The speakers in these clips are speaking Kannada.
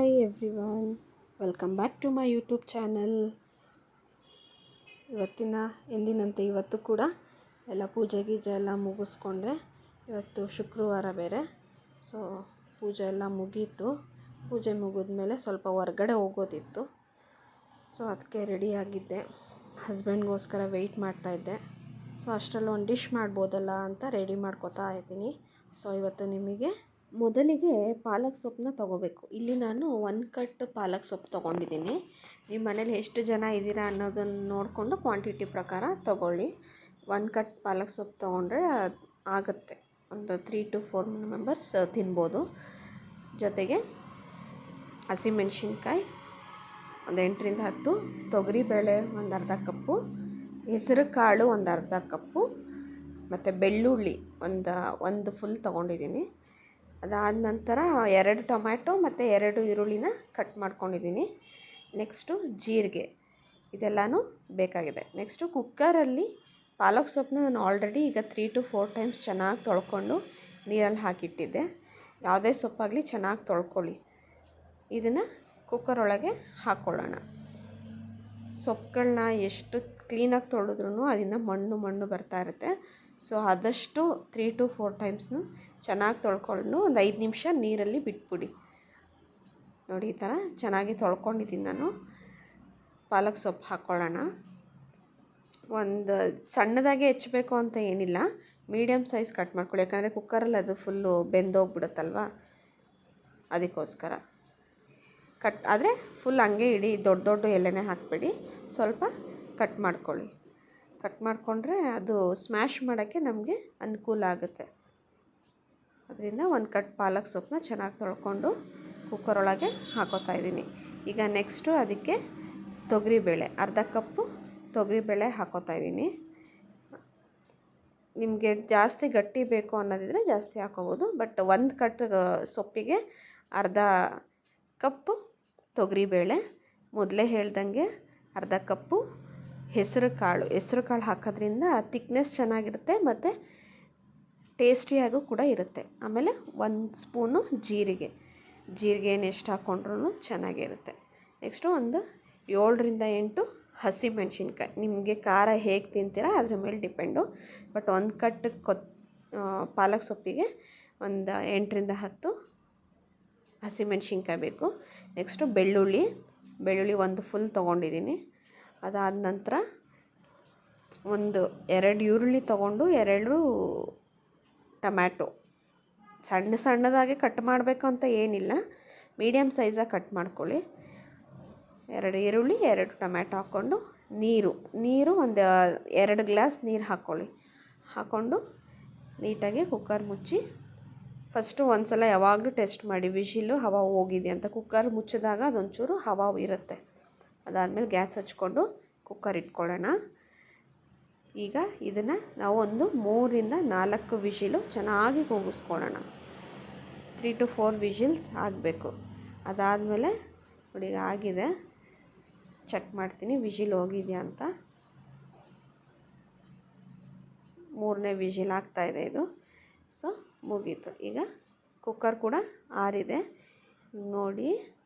Hi everyone welcome back to my YouTube channel ಇವತ್ತಿನ ಎಂದಿನಂತೆ ಇವತ್ತು ಕೂಡ ಎಲ್ಲ ಪೂಜೆ ಗೀಜೆ ಎಲ್ಲ ಮುಗಿಸ್ಕೊಂಡೆ. ಇವತ್ತು ಶುಕ್ರವಾರ ಬೇರೆ. ಸೊ ಪೂಜೆ ಎಲ್ಲ ಮುಗೀತು. ಪೂಜೆ ಮುಗಿದ್ಮೇಲೆ ಸ್ವಲ್ಪ ಹೊರಗಡೆ ಹೋಗೋದಿತ್ತು. ಸೊ ಅದಕ್ಕೆ ರೆಡಿಯಾಗಿದ್ದೆ ಹಸ್ಬೆಂಡ್ಗೋಸ್ಕರ ವೆಯ್ಟ್ ಮಾಡ್ತಾಯಿದ್ದೆ ಸೊ ಅಷ್ಟರಲ್ಲಿ ಒಂದು ಡಿಶ್ ಮಾಡ್ಬೋದಲ್ಲ ಅಂತ ರೆಡಿ ಮಾಡ್ಕೋತಾ ಇದ್ದೀನಿ. ಸೊ ಇವತ್ತು ನಿಮಗೆ ಮೊದಲಿಗೆ ಪಾಲಕ್ ಸೊಪ್ಪನ್ನ ತೊಗೋಬೇಕು. ಇಲ್ಲಿ ನಾನು ಒನ್ ಕಟ್ ಪಾಲಕ್ ಸೊಪ್ಪು ತೊಗೊಂಡಿದ್ದೀನಿ. ನಿಮ್ಮ ಮನೇಲಿ ಎಷ್ಟು ಜನ ಇದ್ದೀರಾ ಅನ್ನೋದನ್ನು ನೋಡಿಕೊಂಡು ಕ್ವಾಂಟಿಟಿ ಪ್ರಕಾರ ತೊಗೊಳ್ಳಿ. ಒನ್ ಕಟ್ ಪಾಲಕ್ ಸೊಪ್ಪು ತೊಗೊಂಡ್ರೆ ಆಗುತ್ತೆ. ಒಂದು ತ್ರೀ ಟು ಫೋರ್ ಮೆಂಬರ್ಸ್ ತಿನ್ಬೋದು. ಜೊತೆಗೆ ಹಸಿಮೆಣ್ಸಿನ್ಕಾಯಿ ಒಂದು ಎಂಟರಿಂದ ಹತ್ತು ತೊಗರಿಬೇಳೆ ಒಂದು ಅರ್ಧ ಕಪ್ಪು, ಹೆಸರು ಕಾಳು ಒಂದು ಅರ್ಧ ಕಪ್ಪು, ಮತ್ತು ಬೆಳ್ಳುಳ್ಳಿ ಒಂದು ಒಂದು ಫುಲ್ ತೊಗೊಂಡಿದ್ದೀನಿ. ಅದಾದ ನಂತರ ಎರಡು ಟೊಮ್ಯಾಟೊ ಮತ್ತು ಎರಡು ಈರುಳ್ಳಿನ ಕಟ್ ಮಾಡ್ಕೊಂಡಿದ್ದೀನಿ. ನೆಕ್ಸ್ಟು ಜೀರಿಗೆ. ಇದೆಲ್ಲನೂ ಬೇಕಾಗಿದೆ. ನೆಕ್ಸ್ಟು ಕುಕ್ಕರಲ್ಲಿ ಪಾಲಕ್ ಸೊಪ್ಪನ್ನ ನಾನು ಆಲ್ರೆಡಿ ಈಗ ತ್ರೀ ಟು ಫೋರ್ ಟೈಮ್ಸ್ ಚೆನ್ನಾಗಿ ತೊಳ್ಕೊಂಡು ನೀರಲ್ಲಿ ಹಾಕಿಟ್ಟಿದ್ದೆ. ಯಾವುದೇ ಸೊಪ್ಪಾಗಲಿ ಚೆನ್ನಾಗಿ ತೊಳ್ಕೊಳ್ಳಿ. ಇದನ್ನು ಕುಕ್ಕರ್ ಒಳಗೆ ಹಾಕ್ಕೊಳ್ಳೋಣ ಸೊಪ್ಪುಗಳನ್ನ ಎಷ್ಟು ಕ್ಲೀನಾಗಿ ತೊಳೆದ್ರೂ ಅದನ್ನು ಮಣ್ಣು ಮಣ್ಣು ಬರ್ತಾ ಇರುತ್ತೆ. ಸೊ ಆದಷ್ಟು ತ್ರೀ ಟು ಫೋರ್ ಟೈಮ್ಸ್ನು ಚೆನ್ನಾಗಿ ತೊಳ್ಕೊಂಡು ಒಂದು ಐದು ನಿಮಿಷ ನೀರಲ್ಲಿ ಬಿಟ್ಬಿಡಿ. ನೋಡಿ, ಈ ಥರ ಚೆನ್ನಾಗಿ ತೊಳ್ಕೊಂಡಿದ್ದೀನಿ ನಾನು. ಪಾಲಕ್ ಸೊಪ್ಪು ಹಾಕ್ಕೊಳ್ಳೋಣ. ಒಂದು ಸಣ್ಣದಾಗೆ ಹೆಚ್ಚಬೇಕು ಅಂತ ಏನಿಲ್ಲ. ಮೀಡಿಯಮ್ ಸೈಜ್ ಕಟ್ ಮಾಡ್ಕೊಳ್ಳಿ. ಯಾಕಂದರೆ ಕುಕ್ಕರಲ್ಲಿ ಅದು ಫುಲ್ಲು ಬೆಂದೋಗ್ಬಿಡುತ್ತಲ್ವ? ಅದಕ್ಕೋಸ್ಕರ. ಕಟ್ ಆದರೆ ಫುಲ್ ಹಂಗೆ ಇಡೀ, ದೊಡ್ಡ ದೊಡ್ಡ ಎಲೆನೇ ಹಾಕಬೇಡಿ. ಸ್ವಲ್ಪ ಕಟ್ ಮಾಡ್ಕೊಳ್ಳಿ. ಕಟ್ ಮಾಡಿಕೊಂಡ್ರೆ ಅದು ಸ್ಮ್ಯಾಶ್ ಮಾಡೋಕ್ಕೆ ನಮಗೆ ಅನುಕೂಲ ಆಗುತ್ತೆ. ಅದರಿಂದ ಒಂದು ಕಟ್ ಪಾಲಕ್ ಸೊಪ್ಪನ್ನ ಚೆನ್ನಾಗಿ ತೊಳ್ಕೊಂಡು ಕುಕ್ಕರ್ ಒಳಗೆ ಹಾಕೋತಾ ಇದ್ದೀನಿ. ಈಗ ನೆಕ್ಸ್ಟು ಅದಕ್ಕೆ ತೊಗರಿಬೇಳೆ, ಅರ್ಧ ಕಪ್ಪು ತೊಗರಿಬೇಳೆ ಹಾಕೋತಾ ಇದ್ದೀನಿ. ನಿಮಗೆ ಜಾಸ್ತಿ ಗಟ್ಟಿ ಬೇಕು ಅನ್ನೋದಿದ್ರೆ ಜಾಸ್ತಿ ಹಾಕೋಬೋದು ಬಟ್ ಒಂದು ಕಟ್ ಸೊಪ್ಪಿಗೆ ಅರ್ಧ ಕಪ್ಪು ತೊಗರಿಬೇಳೆ, ಮೊದಲೇ ಹೇಳ್ದಂಗೆ ಅರ್ಧ ಕಪ್ಪು ಹೆಸರು ಕಾಳು ಹೆಸರು ಕಾಳು ಹಾಕೋದ್ರಿಂದ ತಿಕ್ನೆಸ್ ಚೆನ್ನಾಗಿರುತ್ತೆ, ಮತ್ತು ಟೇಸ್ಟಿಯಾಗೂ ಕೂಡ ಇರುತ್ತೆ. ಆಮೇಲೆ ಒಂದು ಸ್ಪೂನು ಜೀರಿಗೆ. ಜೀರಿಗೆನ ಎಷ್ಟು ಹಾಕ್ಕೊಂಡ್ರೂ ಚೆನ್ನಾಗಿರುತ್ತೆ. ನೆಕ್ಸ್ಟು ಒಂದು ಏಳರಿಂದ ಎಂಟು ಹಸಿಮೆಣ್ಸಿನ್ಕಾಯಿ. ನಿಮಗೆ ಖಾರ ಹೇಗೆ ತಿಂತೀರಾ ಅದ್ರ ಮೇಲೆ ಡಿಪೆಂಡು. ಬಟ್ ಒಂದು ಕಟ್ ಕೊತ್ ಪಾಲಕ್ ಸೊಪ್ಪಿಗೆ ಒಂದು ಎಂಟರಿಂದ ಹತ್ತು ಹಸಿಮೆಣ್ಸಿನ್ಕಾಯಿ ಬೇಕು. ನೆಕ್ಸ್ಟು ಬೆಳ್ಳುಳ್ಳಿ. ಬೆಳ್ಳುಳ್ಳಿ ಒಂದು ಫುಲ್ ತೊಗೊಂಡಿದ್ದೀನಿ. ಅದಾದ ನಂತರ ಒಂದು ಎರಡು ಈರುಳ್ಳಿ ತೊಗೊಂಡು, ಎರಡು ಟಮ್ಯಾಟೊ. ಸಣ್ಣ ಸಣ್ಣದಾಗಿ ಕಟ್ ಮಾಡಬೇಕು ಅಂತ ಏನಿಲ್ಲ. ಮೀಡಿಯಮ್ ಸೈಜಾಗಿ ಕಟ್ ಮಾಡ್ಕೊಳ್ಳಿ. ಎರಡು ಈರುಳ್ಳಿ, ಎರಡು ಟೊಮ್ಯಾಟೊ ಹಾಕ್ಕೊಂಡು ನೀರು ನೀರು ಒಂದು ಎರಡು ಗ್ಲಾಸ್ ನೀರು ಹಾಕ್ಕೊಳ್ಳಿ. ಹಾಕ್ಕೊಂಡು ನೀಟಾಗಿ ಕುಕ್ಕರ್ ಮುಚ್ಚಿ, ಫಸ್ಟು ಒಂದು ಸಲ ಯಾವಾಗಲೂ ಟೆಸ್ಟ್ ಮಾಡಿ. ವಿಶಿಲು ಹವಾ ಹೋಗಿದೆ ಅಂತ. ಕುಕ್ಕರ್ ಮುಚ್ಚಿದಾಗ ಅದೊಂಚೂರು ಹವಾ ಇರುತ್ತೆ. ಅದಾದಮೇಲೆ ಗ್ಯಾಸ್ ಹಚ್ಕೊಂಡು ಕುಕ್ಕರ್ ಇಟ್ಕೊಳ್ಳೋಣ. ಈಗ ಇದನ್ನು ನಾವು ಒಂದು ಮೂರಿಂದ ನಾಲ್ಕು ವಿಷಿಲು ಚೆನ್ನಾಗಿ ಕೂಗಿಸ್ಕೊಳ್ಳೋಣ ತ್ರೀ ಟು ಫೋರ್ ವಿಷಿಲ್ಸ್ ಆಗಬೇಕು. ಅದಾದಮೇಲೆ ನೋಡಿ ಆಗಿದೆ. ಚೆಕ್ ಮಾಡ್ತೀನಿ, ವಿಷಿಲ್ ಹೋಗಿದೆಯಾ ಅಂತ. ಮೂರನೇ ವಿಶಿಲ್ ಆಗ್ತಾಯಿದೆ ಇದು. ಸೊ, ಮುಗೀತು. ಈಗ ಕುಕ್ಕರ್ ಕೂಡ ಆರಿದೆ. ನೋಡಿ,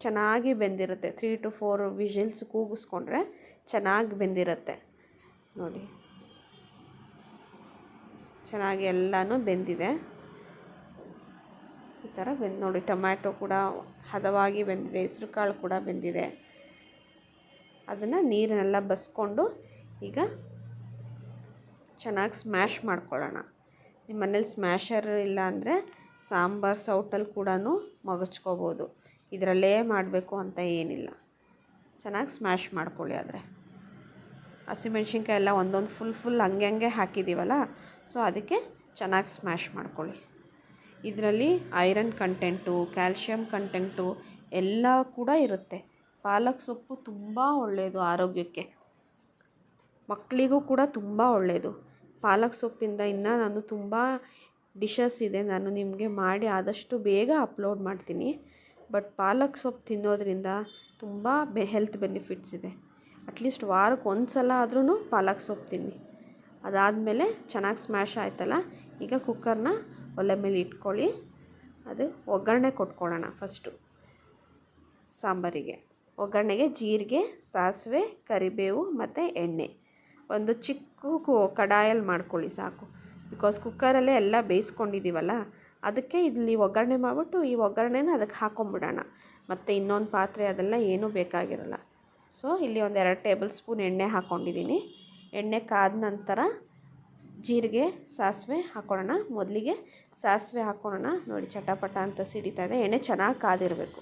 ಚೆನ್ನಾಗಿ ಬೆಂದಿರುತ್ತೆ. ತ್ರೀ ಟು ಫೋರ್ ವಿಷಿಲ್ಸ್ ಕೂಗಿಸ್ಕೊಂಡ್ರೆ ಚೆನ್ನಾಗಿ ಬೆಂದಿರುತ್ತೆ. ನೋಡಿ. ಚೆನ್ನಾಗಿ ಎಲ್ಲನೂ ಬೆಂದಿದೆ. ಈ ಥರ ಬೆಂದು, ನೋಡಿ, ಟೊಮ್ಯಾಟೊ ಕೂಡ ಹದವಾಗಿ ಬೆಂದಿದೆ ಹೆಸ್ರು ಕಾಳು ಕೂಡ ಬೆಂದಿದೆ. ಅದನ್ನು ನೀರನ್ನೆಲ್ಲ ಬಸ್ಕೊಂಡು ಈಗ ಚೆನ್ನಾಗಿ ಸ್ಮ್ಯಾಶ್ ಮಾಡ್ಕೊಳ್ಳೋಣ. ನಿಮ್ಮ ಮನೇಲಿ ಸ್ಮ್ಯಾಶರ್ ಇಲ್ಲ ಅಂದರೆ ಸಾಂಬಾರು ಸೌಟಲ್ಲಿ ಕೂಡ ಮಗಚ್ಕೋಬೋದು. ಇದರಲ್ಲೇ ಮಾಡಬೇಕು ಅಂತ ಏನಿಲ್ಲ. ಚೆನ್ನಾಗಿ ಸ್ಮ್ಯಾಶ್ ಮಾಡ್ಕೊಳ್ಳಿ ಆದರೆ. ಹಸಿಮೆಣ್ಸಿನ್ಕಾಯಿ ಎಲ್ಲ ಒಂದೊಂದು ಫುಲ್ ಫುಲ್ ಹಂಗೆ ಹಂಗೆ ಹಾಕಿದ್ದೀವಲ್ಲ ಸೊ ಅದಕ್ಕೆ ಚೆನ್ನಾಗಿ ಸ್ಮ್ಯಾಶ್ ಮಾಡ್ಕೊಳ್ಳಿ. ಇದರಲ್ಲಿ ಐರನ್ ಕಂಟೆಂಟು ಕ್ಯಾಲ್ಶಿಯಂ ಕಂಟೆಂಟು ಎಲ್ಲ ಕೂಡ ಇರುತ್ತೆ. ಪಾಲಕ್ ಸೊಪ್ಪು ತುಂಬ ಒಳ್ಳೆಯದು ಆರೋಗ್ಯಕ್ಕೆ. ಮಕ್ಕಳಿಗೂ ಕೂಡ ತುಂಬ ಒಳ್ಳೆಯದು ಪಾಲಕ್ ಸೊಪ್ಪಿಂದ ಇನ್ನು ನಾನು ತುಂಬ ಡಿಶಸ್ ಇದೆ, ನಾನು ನಿಮಗೆ ಮಾಡಿ ಆದಷ್ಟು ಬೇಗ ಅಪ್ಲೋಡ್ ಮಾಡ್ತೀನಿ. ಬಟ್ ಪಾಲಕ್ ಸೊಪ್ಪು ತಿನ್ನೋದ್ರಿಂದ ತುಂಬ ಬೆ ಹೆಲ್ತ್ ಬೆನಿಫಿಟ್ಸ್ ಇದೆ. ಅಟ್ಲೀಸ್ಟ್ ವಾರಕ್ಕೆ ಒಂದು ಸಲ ಆದ್ರೂ ಪಾಲಕ್ ಸೊಪ್ಪು ತಿನ್ನಿ. ಅದಾದಮೇಲೆ ಚೆನ್ನಾಗಿ ಸ್ಮ್ಯಾಶ್ ಆಯ್ತಲ್ಲ, ಈಗ ಕುಕ್ಕರ್ನ ಒಲೆ ಮೇಲೆ ಇಟ್ಕೊಳ್ಳಿ. ಅದು ಒಗ್ಗರಣೆ ಕೊಟ್ಕೊಳ್ಳೋಣ ಫಸ್ಟು ಸಾಂಬಾರಿಗೆ. ಒಗ್ಗರಣೆಗೆ ಜೀರಿಗೆ, ಸಾಸಿವೆ, ಕರಿಬೇವು ಮತ್ತು ಎಣ್ಣೆ. ಒಂದು ಚಿಕ್ಕ ಕಡಾಯಲ್ಲಿ ಮಾಡ್ಕೊಳ್ಳಿ ಸಾಕು. ಬಿಕಾಸ್ ಕುಕ್ಕರಲ್ಲೇ ಎಲ್ಲ ಬೇಯಿಸ್ಕೊಂಡಿದ್ದೀವಲ್ಲ ಅದಕ್ಕೆ ಇಲ್ಲಿ ಒಗ್ಗರಣೆ ಮಾಡಿಬಿಟ್ಟು ಈ ಒಗ್ಗರಣೆನ ಅದಕ್ಕೆ ಹಾಕೊಂಬಿಡೋಣ. ಮತ್ತು ಇನ್ನೊಂದು ಪಾತ್ರೆ ಅದೆಲ್ಲ ಏನೂ ಬೇಕಾಗಿರಲ್ಲ. ಸೊ ಇಲ್ಲಿ ಒಂದು ಎರಡು ಟೇಬಲ್ ಸ್ಪೂನ್ ಎಣ್ಣೆ ಹಾಕ್ಕೊಂಡಿದ್ದೀನಿ. ಎಣ್ಣೆ ಕಾದ ನಂತರ ಜೀರಿಗೆ, ಸಾಸಿವೆ ಹಾಕೊಳ್ಳೋಣ ಮೊದಲಿಗೆ ಸಾಸಿವೆ ಹಾಕೊಳ್ಳೋಣ ನೋಡಿ, ಚಟಪಟ ಅಂತ ಸಿಡಿತಾ ಇದೆ. ಎಣ್ಣೆ ಚೆನ್ನಾಗಿ ಕಾದಿರಬೇಕು.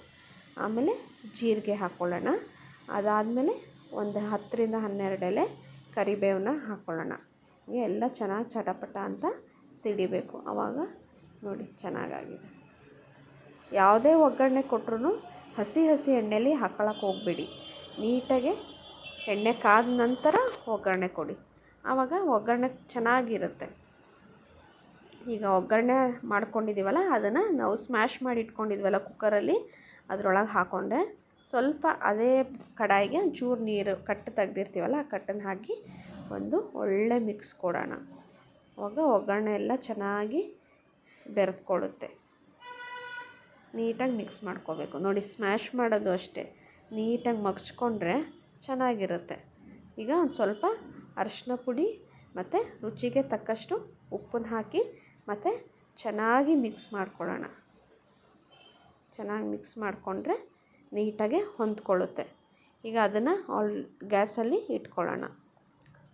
ಆಮೇಲೆ ಜೀರಿಗೆ ಹಾಕ್ಕೊಳ್ಳೋಣ ಅದಾದಮೇಲೆ ಒಂದು ಹತ್ತರಿಂದ ಹನ್ನೆರಡು ಎಲೆ ಕರಿಬೇವನ್ನ ಹಾಕ್ಕೊಳ್ಳೋಣ ಎಲ್ಲ ಚೆನ್ನಾಗಿ ಚಟಪಟ ಅಂತ ಸಿಡಿಬೇಕು. ಆವಾಗ ನೋಡಿ, ಚೆನ್ನಾಗಾಗಿದೆ. ಯಾವುದೇ ಒಗ್ಗರಣೆ ಕೊಟ್ರೂ ಹಸಿ ಹಸಿ ಎಣ್ಣೆಲಿ ಹಾಕೊಳ್ಳೋಕೆ ಹೋಗಬೇಡಿ. ನೀಟಾಗಿ ಎಣ್ಣೆ ಕಾದ ನಂತರ ಒಗ್ಗರಣೆ ಕೊಡಿ. ಆವಾಗ ಒಗ್ಗರಣೆ ಚೆನ್ನಾಗಿರುತ್ತೆ. ಈಗ ಒಗ್ಗರಣೆ ಮಾಡ್ಕೊಂಡಿದ್ದೀವಲ್ಲ, ಅದನ್ನು ನಾವು ಸ್ಮ್ಯಾಶ್ ಮಾಡಿ ಇಟ್ಕೊಂಡಿದ್ವಲ್ಲ ಕುಕ್ಕರಲ್ಲಿ ಅದರೊಳಗೆ ಹಾಕ್ಕೊಂಡೆ ಸ್ವಲ್ಪ ಅದೇ ಕಡಾಯಿಗೆ ಚೂರು ನೀರು ಕಟ್ಟು ತೆಗ್ದಿರ್ತೀವಲ್ಲ, ಆ ಕಟ್ಟನ್ನು ಹಾಕಿ ಒಂದು ಒಳ್ಳೆ ಮಿಕ್ಸ್ ಕೊಡೋಣ. ಆವಾಗ ಒಗ್ಗರಣೆ ಎಲ್ಲ ಚೆನ್ನಾಗಿ ಬೆರೆತ್ಕೊಳ್ಳುತ್ತೆ ನೀಟಾಗಿ ಮಿಕ್ಸ್ ಮಾಡ್ಕೋಬೇಕು. ನೋಡಿ ಸ್ಮ್ಯಾಶ್ ಮಾಡೋದು ಅಷ್ಟೇ. ನೀಟಾಗಿ ಮಗ್ಚ್ಕೊಂಡ್ರೆ ಚೆನ್ನಾಗಿರುತ್ತೆ. ಈಗ ಒಂದು ಸ್ವಲ್ಪ ಅರಿಶಿನ ಪುಡಿ ಮತ್ತು ರುಚಿಗೆ ತಕ್ಕಷ್ಟು ಉಪ್ಪನ್ನು ಹಾಕಿ ಮತ್ತು ಚೆನ್ನಾಗಿ ಮಿಕ್ಸ್ ಮಾಡ್ಕೊಳ್ಳೋಣ. ಚೆನ್ನಾಗಿ ಮಿಕ್ಸ್ ಮಾಡಿಕೊಂಡ್ರೆ ನೀಟಾಗೆ ಹೊಂದ್ಕೊಳ್ಳುತ್ತೆ. ಈಗ ಅದನ್ನು ಆಲ್ ಗ್ಯಾಸಲ್ಲಿ ಇಟ್ಕೊಳ್ಳೋಣ.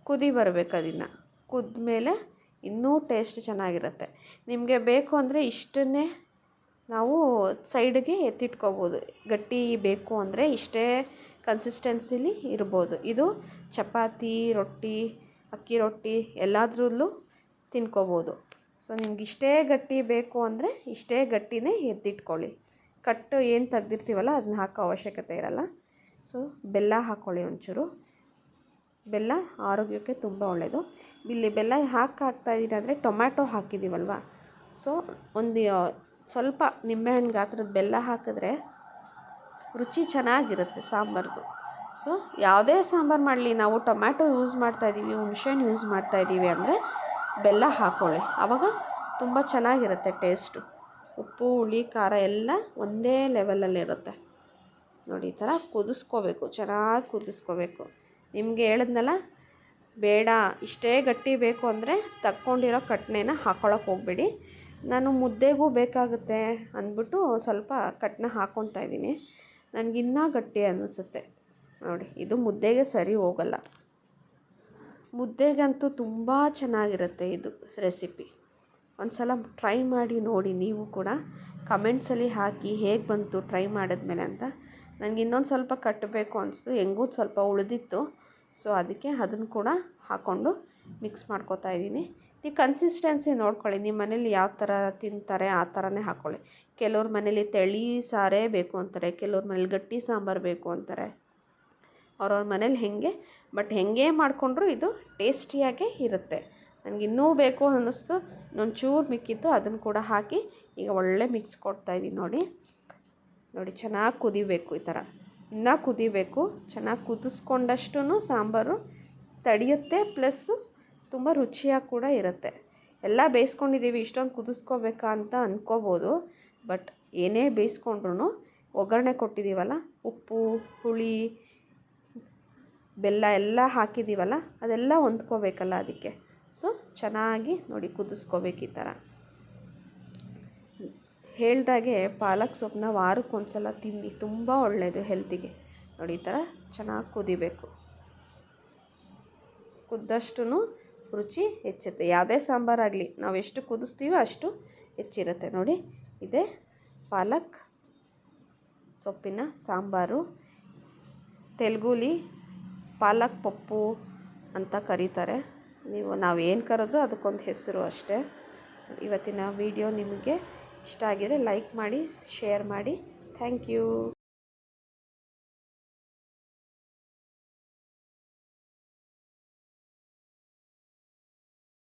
ಕುದಿ ಬರಬೇಕು ಅದನ್ನು. ಕುದ್ದ ಮೇಲೆ ಇನ್ನೂ ಟೇಸ್ಟ್ ಚೆನ್ನಾಗಿರುತ್ತೆ. ನಿಮಗೆ ಬೇಕು ಅಂದರೆ ಇಷ್ಟನ್ನೇ ನಾವು ಸೈಡ್ಗೆ ಎತ್ತಿಟ್ಕೋಬೋದು. ಗಟ್ಟಿ ಬೇಕು ಅಂದರೆ ಇಷ್ಟೇ ಕನ್ಸಿಸ್ಟೆನ್ಸಿಲಿ ಇರ್ಬೋದು. ಇದು ಚಪಾತಿ, ರೊಟ್ಟಿ, ಅಕ್ಕಿ ರೊಟ್ಟಿ ಎಲ್ಲದ್ರಲ್ಲೂ ತಿನ್ಕೋಬೋದು. ಸೊ ನಿಮ್ಗೆ ಇಷ್ಟೇ ಗಟ್ಟಿ ಬೇಕು ಅಂದರೆ ಇಷ್ಟೇ ಗಟ್ಟಿನೇ ಎತ್ತಿಟ್ಕೊಳ್ಳಿ. ಕಟ್ಟು ಏನು ತೆಗ್ದಿರ್ತೀವಲ್ಲ ಅದನ್ನ ಹಾಕೋ ಅವಶ್ಯಕತೆ ಇರಲ್ಲ. ಸೊ ಬೆಲ್ಲ ಹಾಕ್ಕೊಳ್ಳಿ ಒಂಚೂರು. ಬೆಲ್ಲ ಆರೋಗ್ಯಕ್ಕೆ ತುಂಬ ಒಳ್ಳೆಯದು ಇಲ್ಲಿ ಬೆಲ್ಲ ಹಾಕಿ ಹಾಕ್ತಾಯಿದ್ದೀನಿ ಅಂದರೆ ಟೊಮ್ಯಾಟೊ ಹಾಕಿದ್ದೀವಲ್ವ ಸೊ ಒಂದು ಸ್ವಲ್ಪ ನಿಂಬೆಹಣ್ಣು ಗಾತ್ರದ ಬೆಲ್ಲ ಹಾಕಿದ್ರೆ ರುಚಿ ಚೆನ್ನಾಗಿರುತ್ತೆ ಸಾಂಬಾರ್ದು. ಸೊ ಯಾವುದೇ ಸಾಂಬಾರು ಮಾಡಲಿ, ನಾವು ಟೊಮ್ಯಾಟೊ ಯೂಸ್ ಮಾಡ್ತಾಯಿದ್ದೀವಿ ಹುಣ್ಸೆಹಣ್ಣು ಯೂಸ್ ಮಾಡ್ತಾಯಿದ್ದೀವಿ ಅಂದರೆ ಬೆಲ್ಲ ಹಾಕ್ಕೊಳ್ಳಿ ಆವಾಗ ತುಂಬ ಚೆನ್ನಾಗಿರುತ್ತೆ ಟೇಸ್ಟು. ಉಪ್ಪು, ಹುಳಿ, ಖಾರ ಎಲ್ಲ ಒಂದೇ ಲೆವೆಲಲ್ಲಿರುತ್ತೆ ನೋಡಿ, ಈ ಥರ ಕುದಿಸ್ಕೋಬೇಕು, ಚೆನ್ನಾಗಿ ಕುದಿಸ್ಕೋಬೇಕು. ನಿಮಗೆ ಹೇಳಿದ್ನಲ್ಲ, ಬೇಡ, ಇಷ್ಟೇ ಗಟ್ಟಿ ಬೇಕು ಅಂದರೆ ತಕ್ಕೊಂಡಿರೋ ಕಟ್ನೆನ ಹಾಕ್ಕೊಳಕ್ಕೆ ಹೋಗಬೇಡಿ. ನಾನು ಮುದ್ದೆಗೂ ಬೇಕಾಗುತ್ತೆ ಅಂದ್ಬಿಟ್ಟು ಸ್ವಲ್ಪ ಕಟ್ನ ಹಾಕ್ಕೊತಾ ಇದ್ದೀನಿ. ನನಗಿನ್ನೂ ಗಟ್ಟಿ ಅನ್ನಿಸುತ್ತೆ ನೋಡಿ, ಇದು ಮುದ್ದೆಗೆ ಸರಿ ಹೋಗಲ್ಲ. ಮುದ್ದೆಗಂತೂ ತುಂಬ ಚೆನ್ನಾಗಿರುತ್ತೆ ಇದು ರೆಸಿಪಿ. ಒಂದು ಸಲ ಟ್ರೈ ಮಾಡಿ ನೋಡಿ, ನೀವು ಕೂಡ ಕಮೆಂಟ್ಸಲ್ಲಿ ಹಾಕಿ ಹೇಗೆ ಬಂತು ಟ್ರೈ ಮಾಡಿದ್ಮೇಲೆ ಅಂತ. ನನಗೆ ಇನ್ನೊಂದು ಸ್ವಲ್ಪ ಕಟ್ಟಬೇಕು ಅನಿಸ್ತು, ಹೆಂಗೂ ಸ್ವಲ್ಪ ಉಳಿದಿತ್ತು. ಸೊ, ಅದಕ್ಕೆ ಅದನ್ನು ಕೂಡ ಹಾಕ್ಕೊಂಡು ಮಿಕ್ಸ್ ಮಾಡ್ಕೊತಾ ಇದ್ದೀನಿ. ಈ ಕನ್ಸಿಸ್ಟೆನ್ಸಿ ನೋಡ್ಕೊಳ್ಳಿ. ನಿಮ್ಮ ಮನೇಲಿ ಯಾವ ಥರ ತಿಂತಾರೆ ಆ ಥರನೇ ಹಾಕ್ಕೊಳ್ಳಿ ಕೆಲವ್ರ ಮನೇಲಿ ತೆಳಿ ಸಾರೇ ಬೇಕು ಅಂತಾರೆ. ಕೆಲವ್ರ ಮನೇಲಿ ಗಟ್ಟಿ ಸಾಂಬಾರು ಬೇಕು ಅಂತಾರೆ. ಅವ್ರವ್ರ ಮನೇಲಿ ಹೇಗೆ? ಬಟ್ ಹೆಂಗೆ ಮಾಡಿಕೊಂಡ್ರು ಇದು ಟೇಸ್ಟಿಯಾಗೇ ಇರುತ್ತೆ. ನನಗೆ ಇನ್ನೂ ಬೇಕು ಅನ್ನಿಸ್ತು. ಒಂಚೂರು ಮಿಕ್ಕಿತ್ತು. ಅದನ್ನು ಕೂಡ ಹಾಕಿ ಈಗ ಒಳ್ಳೆ ಮಿಕ್ಸ್ ಕೊಡ್ತಾಯಿದ್ದೀನಿ ನೋಡಿ. ನೋಡಿ, ಚೆನ್ನಾಗಿ ಕುದಿಬೇಕು ಈ ಥರ. ಇನ್ನೂ ಕುದಿಬೇಕು. ಚೆನ್ನಾಗಿ ಕುದಿಸ್ಕೊಂಡಷ್ಟು ಸಾಂಬಾರು ತಡಿಯುತ್ತೆ. ಪ್ಲಸ್ಸು ತುಂಬ ರುಚಿಯಾಗಿ ಕೂಡ ಇರುತ್ತೆ. ಎಲ್ಲ ಬೇಯಿಸ್ಕೊಂಡಿದ್ದೀವಿ, ಇಷ್ಟೊಂದು ಕುದಿಸ್ಕೋಬೇಕಾ ಅಂತ ಅಂದ್ಕೋಬೋದು ಬಟ್ ಏನೇ ಬೇಯಿಸ್ಕೊಂಡ್ರೂ ಒಗ್ಗರಣೆ ಕೊಟ್ಟಿದ್ದೀವಲ್ಲ, ಉಪ್ಪು, ಹುಳಿ, ಬೆಲ್ಲ ಎಲ್ಲ ಹಾಕಿದ್ದೀವಲ್ಲ, ಅದೆಲ್ಲ ಹೊಂದ್ಕೋಬೇಕಲ್ಲ ಅದಕ್ಕೆ. ಸೊ, ಚೆನ್ನಾಗಿ ನೋಡಿ ಕುದಿಸ್ಕೋಬೇಕು ಈ ಥರ. ಹೇಳ್ದಾಗೆ ಪಾಲಕ್ ಸೊಪ್ಪನ್ನ ವಾರಕ್ಕೆ ಒಂದು ಸಲ ತಿನ್ನಿ, ತುಂಬ ಒಳ್ಳೆಯದು ಹೆಲ್ತಿಗೆ. ನೋಡಿ ಈ ಥರ ಚೆನ್ನಾಗಿ ಕುದಿಬೇಕು. ಕುದ್ದಷ್ಟು ರುಚಿ ಹೆಚ್ಚುತ್ತೆ. ಯಾವುದೇ ಸಾಂಬಾರಾಗಲಿ, ನಾವು ಎಷ್ಟು ಕುದಿಸ್ತೀವೋ ಅಷ್ಟು ಹೆಚ್ಚಿರುತ್ತೆ ನೋಡಿ. ಇದೇ ಪಾಲಕ್, ಸೊಪ್ಪಿನ ಸಾಂಬಾರು, ತೆಲುಗುಲಿ, ಪಾಲಕ್ ಪಪ್ಪು ಅಂತ ಕರೀತಾರೆ. ನೀವು ನಾವು ಏನು ಕರೆದ್ರೂ ಅದಕ್ಕೊಂದು ಹೆಸರು ಅಷ್ಟೇ. ಇವತ್ತಿನ ವಿಡಿಯೋ ನಿಮಗೆ ಇಷ್ಟ ಆಗಿದೆ ಲೈಕ್ ಮಾಡಿ, ಶೇರ್ ಮಾಡಿ. Thank you.